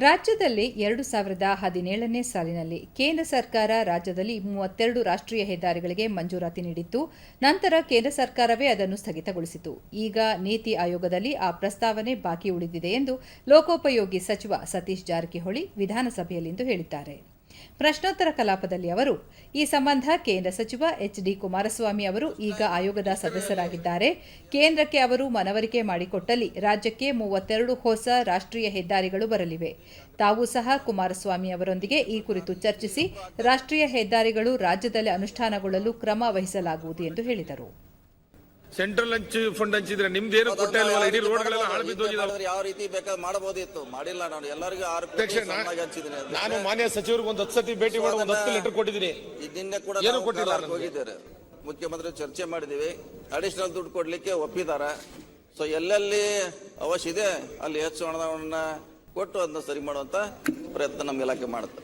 ರಾಜ್ಯದಲ್ಲಿ ಎರಡು ಸಾವಿರದ ಹದಿನೇಳನೇ ಸಾಲಿನಲ್ಲಿ ಕೇಂದ್ರ ಸರ್ಕಾರ ರಾಜ್ಯದಲ್ಲಿ ಮೂವತ್ತೆರಡು ರಾಷ್ಟ್ರೀಯ ಹೆದ್ದಾರಿಗಳಿಗೆ ಮಂಜೂರಾತಿ ನೀಡಿತ್ತು. ನಂತರ ಕೇಂದ್ರ ಸರ್ಕಾರವೇ ಅದನ್ನು ಸ್ಥಗಿತಗೊಳಿಸಿತು. ಈಗ ನೀತಿ ಆಯೋಗದಲ್ಲಿ ಆ ಪ್ರಸ್ತಾವನೆ ಬಾಕಿ ಉಳಿದಿದೆ ಎಂದು ಲೋಕೋಪಯೋಗಿ ಸಚಿವ ಸತೀಶ್ ಜಾರಕಿಹೊಳಿ ವಿಧಾನಸಭೆಯಲ್ಲಿಂದು ಹೇಳಿದ್ದಾರೆ. ಪ್ರಶ್ನೋತ್ತರ ಕಲಾಪದಲ್ಲಿ ಅವರು, ಈ ಸಂಬಂಧ ಕೇಂದ್ರ ಸಚಿವ ಎಚ್ ಡಿ ಕುಮಾರಸ್ವಾಮಿ ಅವರು ಈಗ ಆಯೋಗದ ಸದಸ್ಯರಾಗಿದ್ದಾರೆ. ಕೇಂದ್ರಕ್ಕೆ ಅವರು ಮನವರಿಕೆ ಮಾಡಿಕೊಟ್ಟಲ್ಲಿ ರಾಜ್ಯಕ್ಕೆ ಮೂವತ್ತೆರಡು ಹೊಸ ರಾಷ್ಟ್ರೀಯ ಹೆದ್ದಾರಿಗಳು ಬರಲಿವೆ. ತಾವು ಸಹ ಕುಮಾರಸ್ವಾಮಿ ಅವರೊಂದಿಗೆ ಈ ಕುರಿತು ಚರ್ಚಿಸಿ ರಾಷ್ಟ್ರೀಯ ಹೆದ್ದಾರಿಗಳು ರಾಜ್ಯದಲ್ಲಿ ಅನುಷ್ಠಾನಗೊಳ್ಳಲು ಕ್ರಮ ವಹಿಸಲಾಗುವುದು ಎಂದು ಹೇಳಿದರು. ಸೆಂಟ್ರಲ್ ಹಂಚ್ ಫಂಡ್ ಹಂಚಿದ್ರೆ ನಿಮ್ದು ಕೊಟ್ಟೆ ಅಲ್ವಲ್ಲ ಇಡೀ ರೋಡ್ಗಳೆಲ್ಲ ಹಾಳು ಯಾವ ರೀತಿ ಬೇಕಾದ್ರೆ ಮಾಡಬಹುದಿತ್ತು. ಮಾಡಿಲ್ಲ ನಾನು. ಎಲ್ಲರಿಗೂ ಆರು ಅಧ್ಯಕ್ಷ. ನಾನು ಮಾನ್ಯ ಸಚಿವರಿಗೆ ಒಂದು ಹತ್ತು ಸತಿ ಭೇಟಿ ಮಾಡಿ ಒಂದು ಹತ್ತು ಲೆಟರ್ ಕೊಟ್ಟಿದ್ದೀನಿ. ನಿನ್ನೆ ಕೂಡ ಏನು ಕೊಟ್ಟಿಲ್ಲ ಹೋಗಿದ್ದಾರೆ ಮುಖ್ಯಮಂತ್ರಿ ಚರ್ಚೆ ಮಾಡಿದೀವಿ ಅಡಿಷನಲ್ ದುಡ್ಡು ಕೊಡ್ಲಿಕ್ಕೆ ಒಪ್ಪಿದಾರ ಸೊ ಎಲ್ಲೆಲ್ಲಿ ಅವಶ್ಯ ಇದೆ ಅಲ್ಲಿ ಹೆಚ್ಚು ಹಣವನ್ನ ಕೊಟ್ಟು ಅದನ್ನ ಸರಿ ಮಾಡುವಂತ ಪ್ರಯತ್ನ ನಮ್ಮ ಇಲಾಖೆ ಮಾಡುತ್ತೆ.